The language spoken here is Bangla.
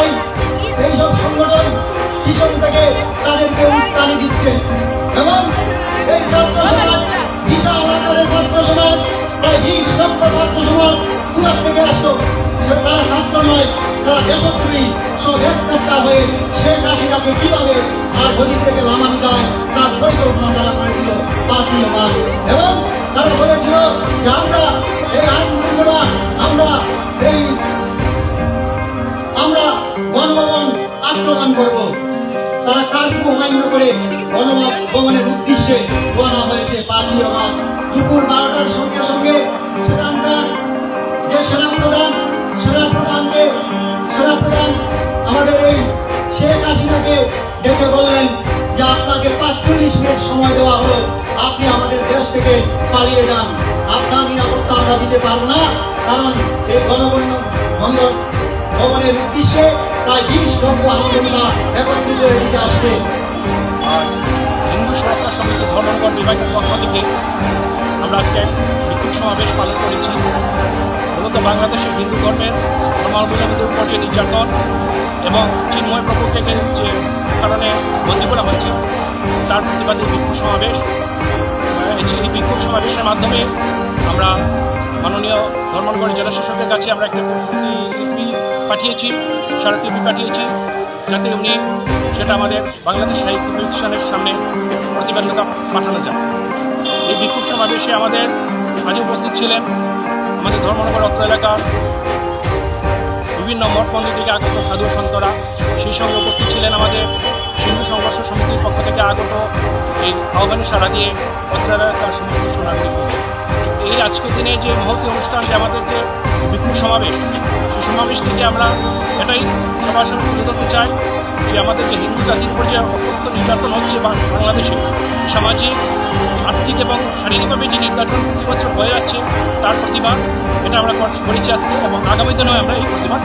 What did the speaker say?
তাই সেই সব সংগঠন পিছন থেকে তাদেরকে উস্কানি দিচ্ছে। এবং এই ছাত্র সমাজ ভিসা আলাদারের ছাত্র সমাজ, প্রায় বিশ লক্ষ ছাত্র সমাজ পুরাস থেকে আসতো। তারা ছাত্র নয়, তারা দেশপ্রেমী সদেশটা হয়ে শেখ হাসিনাকে কীভাবে তার গদির থেকে লামান দেয়, তার পরিকল্পনা তারা করেছিল, পাঁচ মাস। এবং তারা বলেছিল যে আমরা এই আইন আক্রমণ করব। তারা কার্যক্রম অমান্য করে গণভবনের উদ্দেশ্যে রওনা হয়েছে পাঁচই মাস দুপুর বারোটার সঙ্গে সঙ্গে সেখানকার যে সেনাপ্রধান, সেনাপ্রধানকে, সেনাপ্রধান আমাদের এই শেখ হাসিনাকে ডেকে বললেন যে আপনাকে পাঁচচল্লিশ মিনিট সময় দেওয়া হলো। আপনি আমাদের দেশ থেকে পালিয়ে যান। আপনার নিরাপত্তা আমরা দিতে পারব না, কারণ এই ভঙ্গ ভবনের উদ্দেশ্যে প্রায় বিশ লক্ষ আন্দোলনরা একত্রিত দিতে আসবে। আর হিন্দু সুরক্ষা সমিতি ধর্মনগর বিভাগের পক্ষ থেকে আমরা আজকে বিক্ষোভ সমাবেশ পালন করেছি। মূলত বাংলাদেশের হিন্দু ধর্মের ধর্মাবলম্বীদের উপর যে নির্যাতন এবং চিন্ময় প্রভু থেকে যে কারণে বন্দী করা হয়েছে, তার প্রতিবাদে বিক্ষোভ সমাবেশ, এই বিক্ষোভ সমাবেশের মাধ্যমে আমরা মাননীয় ধর্মনগর জেলা কাছে আমরা একটা পাঠিয়েছি, স্মারকলিপি পাঠিয়েছি, যাতে উনি সেটা আমাদের বাংলাদেশ সাহিত্য প্রতিষ্ঠানের সামনে প্রতিবেদনটা পাঠানো যায়। এই বিক্ষোভ সমাবেশে আমাদের মাঝে উপস্থিত ছিলেন আমাদের ধর্মনগর অত্র এলাকার বিভিন্ন মঠ মন্দির থেকে আগত সাধু সন্তরা। সেই সঙ্গে উপস্থিত ছিলেন আমাদের হিন্দু সংঘর্ষ সমিতির পক্ষ থেকে আগত এই আহ্বানে সাড়া দিয়ে অত্র এলাকার সমস্ত এই আজকের দিনে যে মহতি অনুষ্ঠান যে আমাদের যে বিক্ষোভ সমাবেশ, সেই সমাবেশ থেকে আমরা এটাই সবার সামনে তুলে ধরতে চাই যে আমাদের যে হিন্দু জাতির উপর যে অত্যন্ত নির্যাতন হচ্ছে বাংলাদেশে সামাজিক, আর্থিক এবং শারীরিকভাবে যে নির্যাতন প্রতি বছর হয়ে যাচ্ছে, তার প্রতিবাদ এটা আমরা করেছি আজকে এবং আগামী দিনেও আমরা এই প্রতিবাদ